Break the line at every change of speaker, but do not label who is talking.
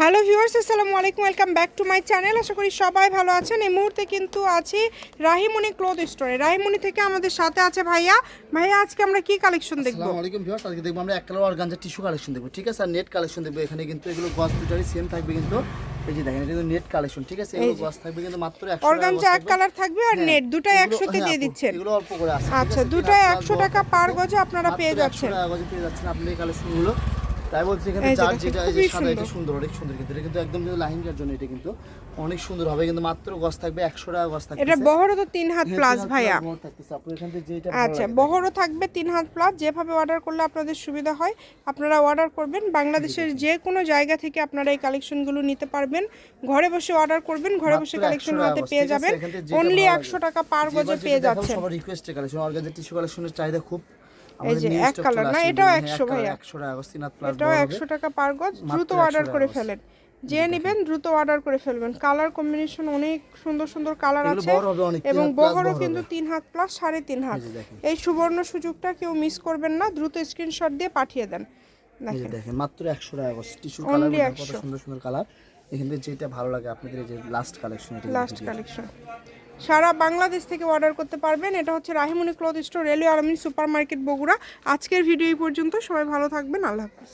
Hello viewers আসসালামু আলাইকুম welcome back to my channel. আশা করি সবাই ভালো আছেন। এই মুহূর্তে কিন্তু আছি রাহিমণি ক্লোথ স্টোরে। রাহিমণি থেকে আমাদের সাথে আছে ভাইয়া। ভাইয়া আজকে আমরা কি কালেকশন দেখব?
আসসালামু আলাইকুম ভিউয়ার্স আজকে দেখব আমরা এক কালার অর্গানজা টিস্যু কালেকশন দেখব ঠিক আছে? আর নেট কালেকশন দেখব এখানে কিন্তু এগুলো গস দুটারই সেম থাকবে কিন্তু। এই যে দেখেন এটা কিন্তু নেট কালেকশন ঠিক আছে? এগুলো গস থাকবে কিন্তু মাত্র 100
অর্গানজা এক কালার থাকবে আর নেট দুটাই একশোতে দিয়ে দিচ্ছেন।
এগুলো অল্প করে আছে
আচ্ছা দুটাই একশো টাকা পার গজে আপনারা পেয়ে যাচ্ছেন।
টাকা গজে পেয়ে যাচ্ছেন আপনি এই কালেকশনগুলো। তাই বলছি এখানে যেটা এই যে সাদা এটা
সুন্দর।
অনেক সুন্দর কিন্তু এটা কিন্তু একদম কিন্তু লাহিঙ্গার জন্য এটা কিন্তু অনেক সুন্দর হবে কিন্তু মাত্র গস থাকবে 100 টাকা গস থাকবে
এটা বহরও তো হাত প্লাস ভাইয়া।
থেকে যেটা
আচ্ছা বহরও থাকবে হাত প্লাস যেভাবে অর্ডার করলে আপনাদের সুবিধা হয় আপনারা অর্ডার করবেন। বাংলাদেশের যে কোনো জায়গা থেকে আপনারা এই কালেকশনগুলো নিতে পারবেন। ঘরে বসে অর্ডার করবেন ঘরে বসে কালেকশন
100
হাতে পেয়ে যাবেন। অনলি
ভালো
একশো টাকা পার গজে পেয়ে যাচ্ছেন।
সবার রিকোয়েস্টের কালেকশন অর্গানজা টিস্যু কালেকশনের চাহিদা খুব
এই যে এক colour না, এটাও 100 ভাইয়া।
100 টাকা সিনাত প্লাস
এটাও একশো টাকা পার গজ দ্রুত অর্ডার করে ফেলেন। যে নেবেন দ্রুত অর্ডার করে ফেলবেন। কালার কম্বিনেশন অনেক সুন্দর সুন্দর কালার আছে এবং বহরও কিন্তু তিন হাত প্লাস সাড়ে তিন হাত।
এই
সুবর্ণ সুযোগটা কেউ মিস করবেন না দ্রুত স্ক্রিনশট দিয়ে পাঠিয়ে দেন। দেখেন।
মাত্র 100 টাকা টিস্যু কালার কত সুন্দর সুন্দর কালার এখান থেকে যেটা ভালো লাগে আপনাদের এই যে লাস্ট কালেকশন এটা
লাস্ট কালেকশন সারা বাংলাদেশ থেকে অর্ডার করতে পারবেন। এটা হচ্ছে Rahimoni cloth store railway Almin super market Bogura. আজকের ভিডিও এই পর্যন্ত। সবাই ভালো থাকবেন। আল্লাহ হাফিজ।